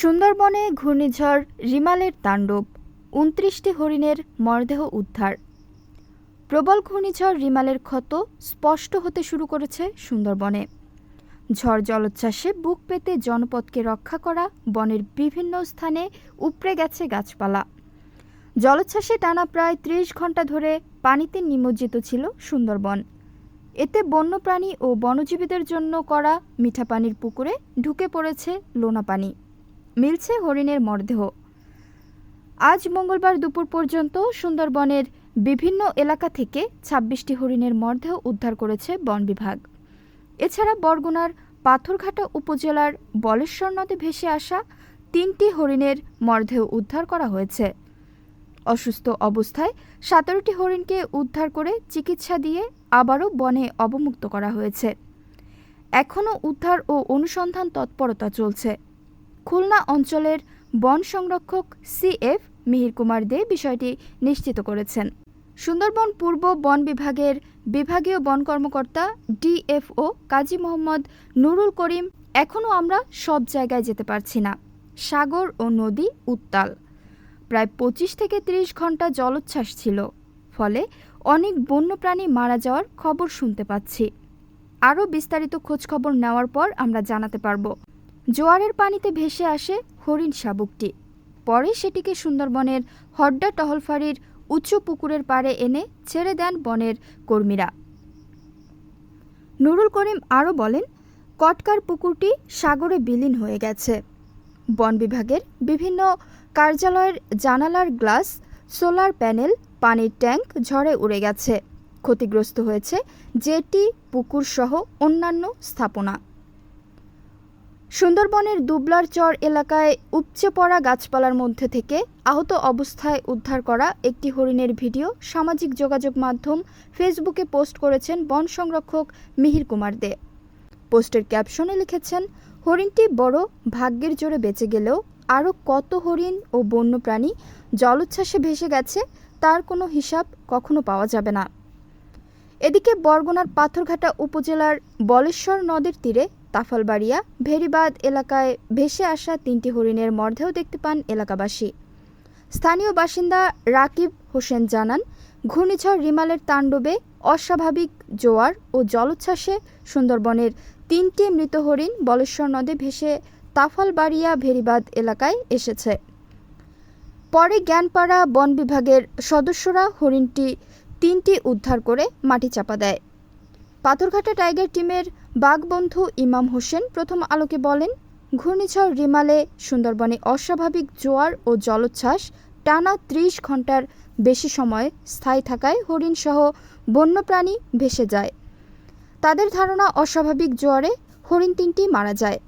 সুন্দরবনে ঘূর্ণিঝড় রিমালের তাণ্ডব, উনত্রিশটি হরিণের মরদেহ উদ্ধার। প্রবল ঘূর্ণিঝড় রিমালের ক্ষত স্পষ্ট হতে শুরু করেছে সুন্দরবনে। ঝড় জলোচ্ছ্বাসে বুক পেতে জনপদকে রক্ষা করা বনের বিভিন্ন স্থানে উপড়ে গেছে গাছপালা। জলোচ্ছ্বাসে টানা প্রায় ত্রিশ ঘণ্টা ধরে পানিতে নিমজ্জিত ছিল সুন্দরবন। এতে বন্যপ্রাণী ও বনজীবীদের জন্য করা মিঠা পানির পুকুরে ঢুকে পড়েছে লোনা পানি মিলছে হরিণের মরদেহ। আজ মঙ্গলবার দুপুর পর্যন্ত সুন্দরবনের বিভিন্ন এলাকা থেকে ছাব্বিশটি হরিণের মরদেহ উদ্ধার করেছে বন বিভাগ। এছাড়া বরগুনার পাথরঘাটা উপজেলার বলেশ্বর নদে ভেসে আসা তিনটি হরিণের মরদেহ উদ্ধার করা হয়েছে। অসুস্থ অবস্থায় সতেরোটি হরিণকে উদ্ধার করে চিকিৎসা দিয়ে আবারও বনে অবমুক্ত করা হয়েছে। এখনও উদ্ধার ও অনুসন্ধান তৎপরতা চলছে। খুলনা অঞ্চলের বন সংরক্ষক সিএফ মিহির কুমার দে বিষয়টি নিশ্চিত করেছেন। সুন্দরবন পূর্ব বন বিভাগের বিভাগীয় বন কর্মকর্তা ডিএফও কাজী মোহাম্মদ নুরুল করিম, এখনও আমরা সব জায়গায় যেতে পারছি না। সাগর ও নদী উত্তাল। প্রায় পঁচিশ থেকে ত্রিশ ঘণ্টা জলোচ্ছ্বাস ছিল, ফলে অনেক বন্যপ্রাণী মারা যাওয়ার খবর শুনতে পাচ্ছি। আরও বিস্তারিত খোঁজখবর নেওয়ার পর আমরা জানাতে পারব জোয়ারের পানিতে ভেসে আসে হরিণ শাবকটি। পরে সেটিকে সুন্দরবনের হড্ডা টহলফারির উঁচু পুকুরের পাড়ে এনে ছেড়ে দেন বনের কর্মীরা। নুরুল করিম আরও বলেন, কটকার পুকুরটি সাগরে বিলীন হয়ে গেছে। বন বিভাগের বিভিন্ন কার্যালয়ের জানালার গ্লাস, সোলার প্যানেল, পানির ট্যাঙ্ক ঝড়ে উড়ে গেছে। ক্ষতিগ্রস্ত হয়েছে জেটি পুকুর সহ অন্যান্য স্থাপনা। সুন্দরবনের দুবলার চর এলাকায় উপচে পড়া গাছপালার মধ্যে থেকে আহত অবস্থায় উদ্ধার করা একটি হরিণের ভিডিও সামাজিক যোগাযোগ মাধ্যম ফেসবুকে পোস্ট করেছেন বন সংরক্ষক মিহির কুমার দে। পোস্টের ক্যাপশনে লিখেছেন, হরিণটি বড়, ভাগ্যের জোরে বেঁচে গেলেও আরও কত হরিণ ও বন্যপ্রাণী জলোচ্ছ্বাসে ভেসে গেছে তার কোনো হিসাব কখনো পাওয়া যাবে না। এদিকে বরগুনার পাথরঘাটা উপজেলার বলেশ্বর নদের তীরে তাফালবাড়িয়া, ভেরিবাদ এলাকায় ভেসে আসা তিনটি হরিণের মরদেহ দেখতে পান এলাকাবাসী। স্থানীয় বাসিন্দা রাকিব হোসেন জানান, ঘূর্ণিঝড় রিমালের তাণ্ডবে অস্বাভাবিক জোয়ার ও জলোচ্ছ্বাসে সুন্দরবনের তিনটি মৃত হরিণ বলেশ্বর নদে ভেসে তাফালবাড়িয়া, ভেরিবাদ এলাকায় এসেছে। পরে জ্ঞানপাড়া বন বিভাগের সদস্যরা হরিণটি তিনটি উদ্ধার করে মাটি চাপা দেয়। পাথরঘাটা টাইগার টিমের বাঘবন্ধু ইমাম হোসেন প্রথম আলোকে বলেন, ঘূর্ণিঝড় রিমালে সুন্দরবনে অস্বাভাবিক জোয়ার ও জলোচ্ছ্বাস টানা ত্রিশ ঘণ্টার বেশি সময় স্থায়ী থাকায় হরিণসহ বন্যপ্রাণী ভেসে যায়। তাদের ধারণা, অস্বাভাবিক জোয়ারে হরিণ তিনটি মারা যায়।